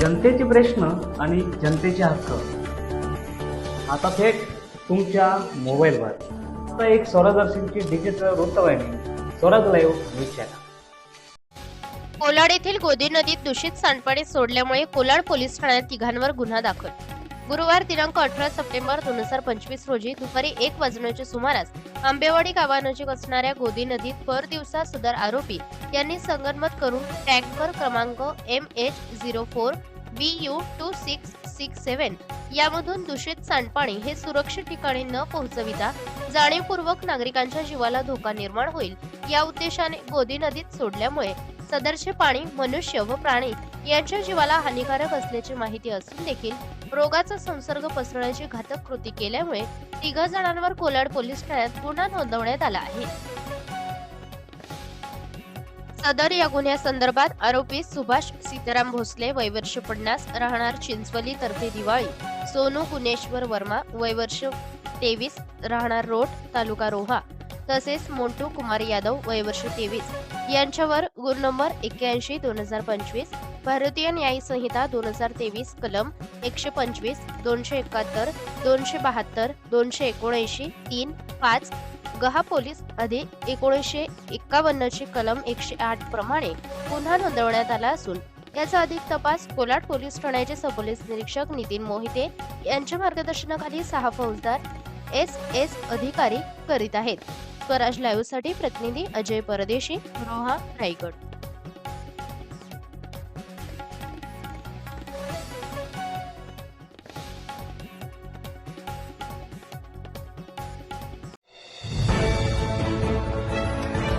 जनतेचे प्रश्न आणि जनतेचे हक्क. आता थेट तुमच्या मोबाईलवर. आता एक स्वरादर्शनची डिजिटल वृत्तवाहिनी Swaraj live news channel Kolad येथील गोदी नदीत दूषित सांडपाणी सोडल्यामुळे कोलाड पोलीस ठाण्यात तिघांवर गुन्हा दाखल. गुरुवार दिनांक अठरा सप्टेंबर दोन हजार पंचवीस रोजी दुपारी एक वाजण्याच्या सुमारास आंबेवाडी गावानजीक असणाऱ्या गोदी नदीत पर दिवसा सुधार आरोपी यांनी संगनमत करून टँकर क्रमांक M H zero four B U two six six seven यामधून दूषित सांडपाणी हे सुरक्षित ठिकाणी न पोहोचविता जाणीवपूर्वक नागरिकांच्या जीवाला धोका निर्माण होईल. या उद्देशाने गोदी नदीत सोडल्यामुळे सदरचे पाणी मनुष्य व प्राणी यांच्या जीवाला हानिकारक असल्याची माहिती असून देखील रोगाचा संसर्ग पसरण्याची घातक कृती केल्यामुळे तिघा जणांवर कोलाड पोलीस ठाण्यात गुन्हा नोंदवण्यात आला आहे. सदर या गुन्ह्यासंदर्भात आरोपी सुभाष सीताराम भोसले वयवर्ष पन्नास राहणार चिंचवली तर्फे दिवाळी सोनू गुणेश्वर वर्मा वयवर्ष तेवीस राहणार रोड तालुका रोहा तसेच मोंटू कुमार यादव वयवर्ष तेवीस. यांच्यावर गुण नंबर एक्क्याऐंशी दोन हजार पंचवीस भारतीय न्याय संहिता दोन हजार तेवीस कलम एकशे पंचवीस दोनशे एकाहत्तर दोनशे बहात्तर दोनशे एकोणऐंशी तीन पाच गहा पोलीस अधिक एकोणीसशे एक्कावन्नचे कलम एकशे आठ प्रमाणे गुन्हा नोंदवण्यात आला असून याचा अधिक तपास कोलाड पोलीस ठाण्याचे सबपोलीस निरीक्षक नितीन मोहिते यांच्या मार्गदर्शनाखाली सहा फौजदार एस एस अधिकारी करीत आहेत. स्वराज लाईव्हसाठी प्रतिनिधी अजय परदेशी रोहा रायगड.